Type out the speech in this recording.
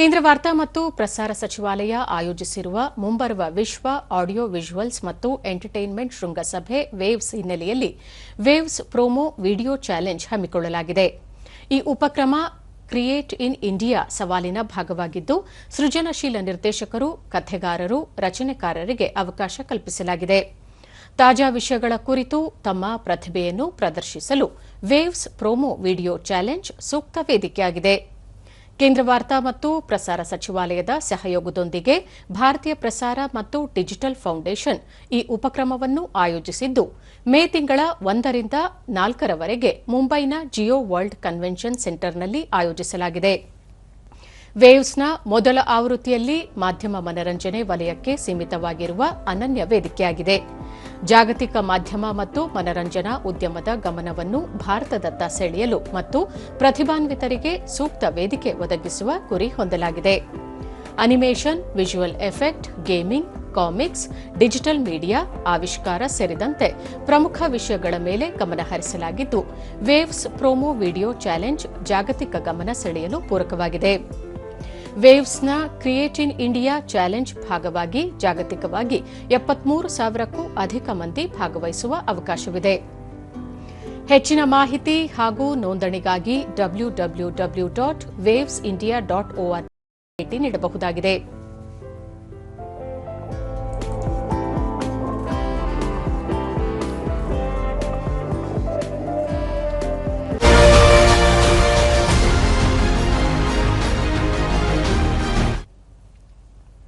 ಕೇಂದ್ರ ವಾರ್ತಾ ಮತ್ತು ಪ್ರಸಾರ ಸಚಿವಾಲಯ ಆಯೋಜಿಸಿರುವ ಮುಂಬರುವ ವಿಶ್ವ ಆಡಿಯೋ ವಿಜುವಲ್ಸ್ ಮತ್ತು ಎಂಟರ್ಟೈನ್ಮೆಂಟ್ ಶೃಂಗಸಭೆ ವೇವ್ಸ್ ಹಿನ್ನೆಲೆಯಲ್ಲಿ ವೇವ್ಸ್ ಪ್ರೋಮೋ ವಿಡಿಯೋ ಚಾಲೆಂಜ್ ಹಮ್ಮಿಕೊಳ್ಳಲಾಗಿದೆ. ಈ ಉಪಕ್ರಮ ಕ್ರಿಯೇಟ್ ಇನ್ ಇಂಡಿಯಾ ಸವಾಲಿನ ಭಾಗವಾಗಿದ್ದು, ಸೃಜನಶೀಲ ನಿರ್ದೇಶಕರು, ಕಥೆಗಾರರು, ರಚನೆಕಾರರಿಗೆ ಅವಕಾಶ ಕಲ್ಪಿಸಲಾಗಿದೆ. ತಾಜಾ ವಿಷಯಗಳ ಕುರಿತು ತಮ್ಮ ಪ್ರತಿಭೆಯನ್ನು ಪ್ರದರ್ಶಿಸಲು ವೇವ್ಸ್ ಪ್ರೋಮೋ ವಿಡಿಯೋ ಚಾಲೆಂಜ್ ಸೂಕ್ತ ವೇದಿಕೆಯಾಗಿದೆ. ಕೇಂದ್ರ ವಾರ್ತಾ ಮತ್ತು ಪ್ರಸಾರ ಸಚಿವಾಲಯದ ಸಹಯೋಗದೊಂದಿಗೆ ಭಾರತೀಯ ಪ್ರಸಾರ ಮತ್ತು ಡಿಜಿಟಲ್ ಫೌಂಡೇಶನ್ ಈ ಉಪಕ್ರಮವನ್ನು ಆಯೋಜಿಸಿದ್ದು, ಮೇ ತಿಂಗಳ ಒಂದರಿಂದ ನಾಲ್ಕರವರೆಗೆ ಮುಂಬೈನ ಜಿಯೋ ವರ್ಲ್ಡ್ ಕನ್ವೆನ್ಷನ್ ಸೆಂಟರ್ನಲ್ಲಿ ಆಯೋಜಿಸಲಾಗಿದೆ. ವೇವ್ಸ್ನ ಮೊದಲ ಆವೃತ್ತಿಯಲ್ಲಿ ಮಾಧ್ಯಮ ಮನರಂಜನೆ ವಲಯಕ್ಕೆ ಸೀಮಿತವಾಗಿರುವ ಅನನ್ಯ ವೇದಿಕೆಯಾಗಿದೆ. ಜಾಗತಿಕ ಮಾಧ್ಯಮ ಮತ್ತು ಮನರಂಜನಾ ಉದ್ಯಮದ ಗಮನವನ್ನು ಭಾರತದತ್ತ ಸೆಳೆಯಲು ಮತ್ತು ಪ್ರತಿಭಾನ್ವಿತರಿಗೆ ಸೂಕ್ತ ವೇದಿಕೆ ಒದಗಿಸುವ ಗುರಿ ಹೊಂದಲಾಗಿದೆ. Animation, visual effect, gaming, comics, digital media, ಆವಿಷ್ಕಾರ ಸೇರಿದಂತೆ ಪ್ರಮುಖ ವಿಷಯಗಳ ಮೇಲೆ ಗಮನ ಹರಿಸಲಾಗಿದ್ದು, ವೇವ್ಸ್ ಪ್ರೋಮೋ ವಿಡಿಯೋ ಚಾಲೆಂಜ್ ಜಾಗತಿಕ ಗಮನ ಸೆಳೆಯಲು ಪೂರಕವಾಗಿದೆ. ವೇವ್ಸ್ನ ಕ್ರಿಯೇಟ್ ಇನ್ ಇಂಡಿಯಾ ಚಾಲೆಂಜ್ ಭಾಗವಾಗಿ ಜಾಗತಿಕವಾಗಿ ಎಪ್ಪತ್ಮೂರು ಸಾವಿರಕ್ಕೂ ಅಧಿಕ ಮಂದಿ ಭಾಗವಹಿಸುವ ಅವಕಾಶವಿದೆ. ಹೆಚ್ಚಿನ ಮಾಹಿತಿ ಹಾಗೂ ನೋಂದಣಿಗಾಗಿ W W W dot Waves India dot O R ಭೇಟಿ ನೀಡಬಹುದಾಗಿದೆ.